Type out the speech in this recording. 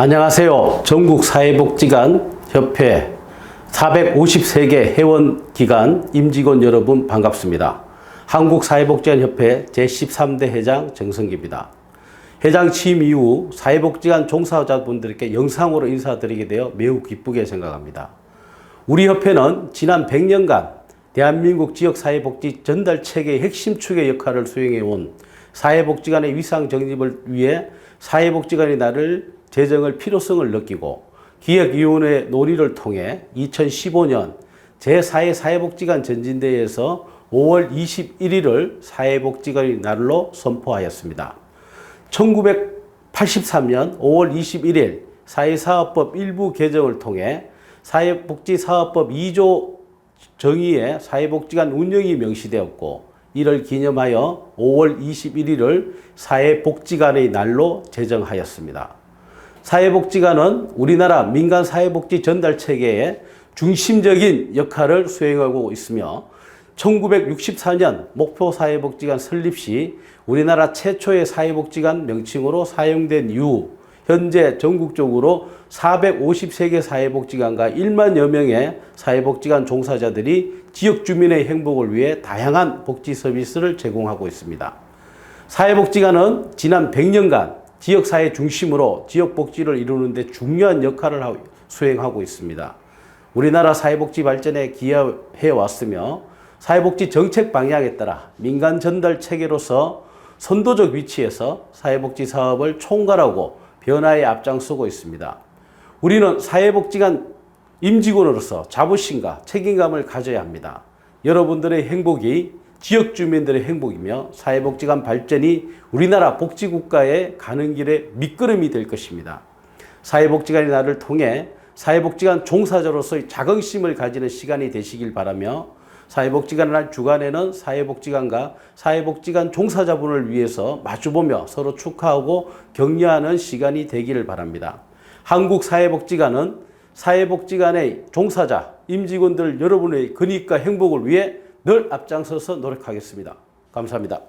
안녕하세요. 전국 사회복지관 협회 453개 회원 기관 임직원 여러분 반갑습니다. 한국 사회복지관 협회 제13대 회장 정성기입니다. 회장 취임 이후 사회복지관 종사자분들께 영상으로 인사드리게 되어 매우 기쁘게 생각합니다. 우리 협회는 지난 100년간 대한민국 지역 사회복지 전달 체계의 핵심 축의 역할을 수행해 온 사회복지관의 위상 정립을 위해 사회복지관의 날을 제정을 필요성을 느끼고 기획위원회 논의를 통해 2015년 제4회 사회복지관 전진대회에서 5월 21일을 사회복지관의 날로 선포하였습니다. 1983년 5월 21일 사회사업법 일부 개정을 통해 사회복지사업법 2조 정의에 사회복지관 운영이 명시되었고 이를 기념하여 5월 21일을 사회복지관의 날로 제정하였습니다. 사회복지관은 우리나라 민간 사회복지 전달 체계의 중심적인 역할을 수행하고 있으며 1964년 목포 사회복지관 설립 시 우리나라 최초의 사회복지관 명칭으로 사용된 이후 현재 전국적으로 453개 사회복지관과 1만여 명의 사회복지관 종사자들이 지역 주민의 행복을 위해 다양한 복지 서비스를 제공하고 있습니다. 사회복지관은 지난 100년간 지역사회 중심으로 지역복지를 이루는 데 중요한 역할을 하고- 수행하고 있습니다. 우리나라 사회복지 발전에 기여해 왔으며 사회복지 정책 방향에 따라 민간 전달 체계로서 선도적 위치에서 사회복지 사업을 총괄하고 변화에 앞장서고 있습니다. 우리는 사회복지관 임직원으로서 자부심과 책임감을 가져야 합니다. 여러분들의 행복이 지역 주민들의 행복이며 사회복지관 발전이 우리나라 복지국가에 가는 길에 밑거름이 될 것입니다. 사회복지관의 날을 통해 사회복지관 종사자로서의 자긍심을 가지는 시간이 되시길 바라며 사회복지관 날 주간에는 사회복지관과 사회복지관 종사자분을 위해서 마주보며 서로 축하하고 격려하는 시간이 되기를 바랍니다. 한국 사회복지관은 사회복지관의 종사자, 임직원들 여러분의 근익과 행복을 위해 늘 앞장서서 노력하겠습니다. 감사합니다.